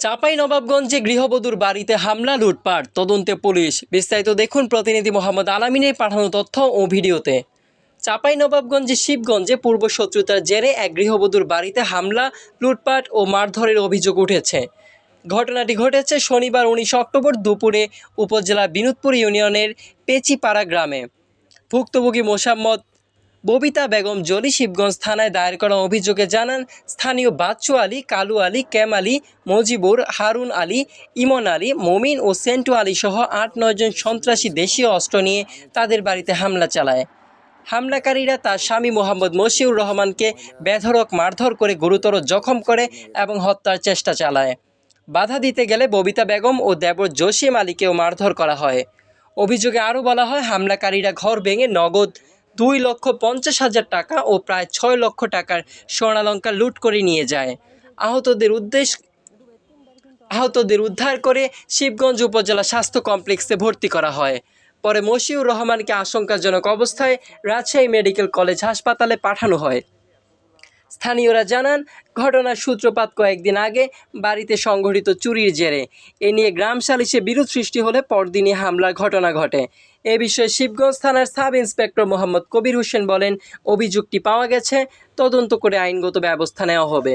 চাপাই নবাবগঞ্জে গৃহবধূর বাড়িতে হামলা, লুটপাট, তদন্তে পুলিশ। বিস্তারিত দেখুন প্রতিনিধি মোহাম্মদ আলামিনের পাঠানো তথ্য ও ভিডিওতে। চাপাই নবাবগঞ্জে শিবগঞ্জে পূর্ব শত্রুতার জেরে এক গৃহবধূর বাড়িতে হামলা, লুটপাট ও মারধরের অভিযোগ উঠেছে। ঘটনাটি ঘটেছে শনিবার উনিশ অক্টোবর দুপুরে উপজেলা বিনোদপুর ইউনিয়নের পেচিপাড়া গ্রামে। ভুক্তভোগী মোসাম্মদ ববিতা বেগম জলি শিবগঞ্জ থানায় দায়ের করা অভিযোগে জানান, স্থানীয় বাচ্চু আলী, কালু আলী ক্যাম আলী, মজিবুর, হারুন আলী, ইমন আলী, মমিন ও সেন্টু আলী সহ আট নয়জন সন্ত্রাসী দেশীয় অস্ত্র নিয়ে তাদের বাড়িতে হামলা চালায়। হামলাকারীরা তার স্বামী মোহাম্মদ মশিউর রহমানকে বেধড়ক, মারধর করে গুরুতর জখম করে এবং হত্যার চেষ্টা চালায়। বাধা দিতে গেলে ববিতা বেগম ও দেবর জসিম আলীকেও মারধর করা হয়। অভিযোগে আরও বলা হয়, হামলাকারীরা ঘর ভেঙে নগদ দুই লক্ষ পঞ্চাশ হাজার টাকা ও প্রায় ছয় লক্ষ টাকার স্বর্ণালঙ্কার লুট করে নিয়ে যায়। আহতদের উদ্দেশ্য আহতদের উদ্ধার করে শিবগঞ্জ উপজেলা স্বাস্থ্য কমপ্লেক্সে ভর্তি করা হয়। পরে মশিউর রহমানকে আশঙ্কাজনক অবস্থায় রাজশাহী মেডিকেল কলেজ হাসপাতালে পাঠানো হয়। স্থানীয়রা জানান, ঘটনার সূত্রপাত কয়েকদিন আগে বাড়িতে সংঘটিত চুরির জেরে। এ নিয়ে গ্রাম সালিশে বিরোধ সৃষ্টি হলে পরদিনই হামলার ঘটনা ঘটে। এ বিষয়ে শিবগঞ্জ থানার সাব ইন্সপেক্টর মোহাম্মদ কবির হোসেন বলেন অভিযোগটি পাওয়া গেছে, তদন্ত করে আইনগত ব্যবস্থা নেওয়া হবে।